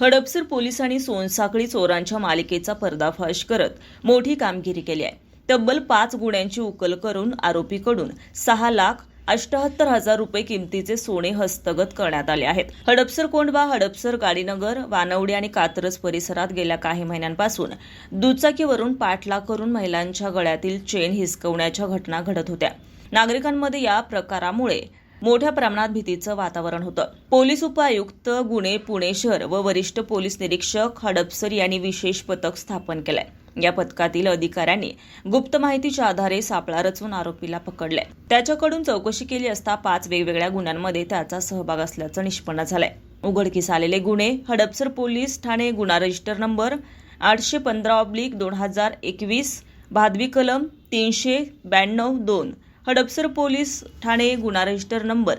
हडपसर पोलिसांनी सोनसाखळी चोरांच्या मालिकेचा पर्दाफाश करत मोठी कामगिरी केली आहे. तब्बल पाच गुन्ह्यांची उकल करून आरोपीकडून सहा लाख अष्टाहत्तर हजार रुपये किमतीचे सोने हस्तगत करण्यात आले आहेत. हडपसर कोंडवा हडपसर गाडीनगर वानवडी आणि कात्रज परिसरात गेल्या काही महिन्यांपासून दुचाकीवरून पाठलाग करून महिलांच्या गळ्यातील चेन हिसकवण्याच्या घटना घडत होत्या. नागरिकांमध्ये या प्रकारामुळे मोठ्या प्रमाणात भीतीचं वातावरण होतं. पोलीस उपायुक्त गुणे पुणे शहर व वरिष्ठ पोलीस निरीक्षक हडपसर यांनी विशेष पथक स्थापन केलंय. या पथकातील अधिकाऱ्यांनी गुप्त माहितीच्या आधारे सापळा रचून आरोपीला पकडलाय. त्याच्याकडून चौकशी केली असता पाच वेगवेगळ्या गुन्ह्यांमध्ये त्याचा सहभाग असल्याचं निष्पन्न झालंय. उघडकीस आलेले गुन्हे हडपसर पोलीस ठाणे गुन्हा रजिस्टर नंबर आठशे पंधरा ऑब्लिक दोन हजार एकवीस भादवी कलम तीनशे ब्याण्णव दोन हडपसर पोलीस ठाणे गुन्हा रजिस्टर नंबर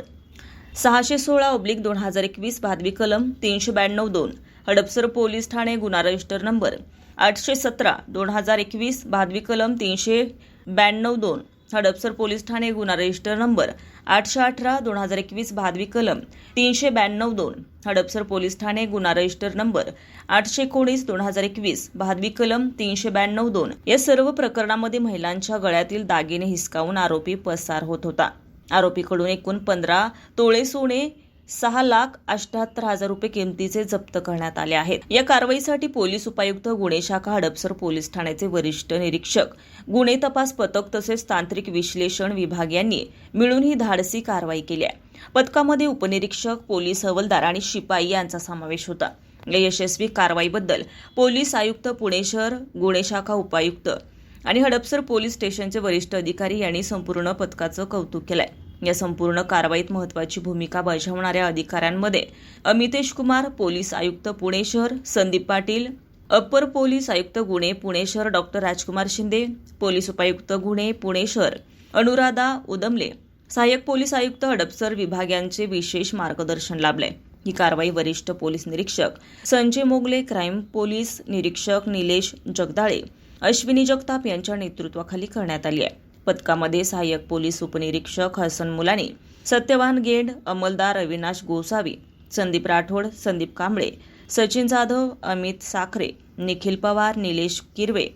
सहाशे सोळा ऑब्लिक दोन हजार एकवीस भादवी कलम तीनशे ब्याण्णव दोन हडपसर पोलीस ठाणे गुन्हा रजिस्टर नंबर आठशे सतरा दोन हजार एकवीस भादवी कलम तीनशे ब्याण्णव दोन. हडपसर पोलीस ठाणे गुन्हा रजिस्टर नंबर आठशे अठरा दोन हजार एकवीस भादवी कलम तीनशे ब्याण्णव दोन. हडपसर पोलीस ठाणे गुन्हा रजिस्टर नंबर आठशे एकोणीस दोन हजार एकवीस भादवी कलम तीनशे ब्याण्णव दोन. या सर्व प्रकरणामध्ये महिलांच्या गळ्यातील दागिने हिसकावून आरोपी पसार होत होता. आरोपीकडून एकूण पंधरा तोळे सोने सहा लाख अष्ट्याहत्तर हजार रुपये किमतीचे जप्त करण्यात आले आहेत. या कारवाईसाठी पोलीस उपायुक्त गुन्हे शाखा हडपसर पोलीस ठाण्याचे वरिष्ठ निरीक्षक गुन्हे तपास पथक तसेच तांत्रिक विश्लेषण विभाग यांनी मिळून ही धाडसी कारवाई केली आहे. पथकामध्ये उपनिरीक्षक पोलीस हवलदार आणि शिपाई यांचा समावेश होता. या यशस्वी कारवाईबद्दल पोलीस आयुक्त पुणे शहर गुन्हे शाखा उपायुक्त आणि हडपसर पोलीस स्टेशनचे वरिष्ठ अधिकारी यांनी संपूर्ण पथकाचं कौतुक केलंय. या संपूर्ण कारवाईत महत्वाची भूमिका बजावणाऱ्या अधिकाऱ्यांमध्ये अमितेश कुमार पोलीस आयुक्त पुणे शहर संदीप पाटील अप्पर पोलीस आयुक्त गुन्हे पुणे शहर डॉक्टर राजकुमार शिंदे पोलीस उपायुक्त गुन्हे पुणे शहर अनुराधा उदमले सहाय्यक पोलीस आयुक्त हडपसर विभाग यांचे विशेष मार्गदर्शन लाभले. ही कारवाई वरिष्ठ पोलीस निरीक्षक संजय मोगले क्राईम पोलीस निरीक्षक निलेश जगदाळे अश्विनी जगताप यांच्या नेतृत्वाखाली करण्यात आली आहे. पथकामध्ये सहाय्यक पोलीस उपनिरीक्षक हसन मुलानी सत्यवान गेंड अंमलदार अविनाश गोसावी संदीप राठोड संदीप कांबळे सचिन जाधव अमित साखरे निखिल पवार निलेश किरवे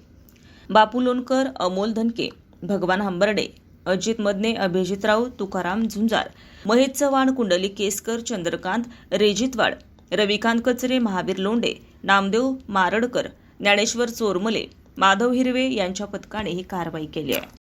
बापू लोणकर अमोल धनके भगवान हंबर्डे अजित मदने अभिजित राऊत तुकाराम झुंजार महेश चव्हाण कुंडली केसकर चंद्रकांत रेजितवाड रविकांत कचरे महावीर लोंडे नामदेव मारडकर ज्ञानेश्वर चोरमले माधव हिरवे यांच्या पथकाने ही कारवाई केली आहे.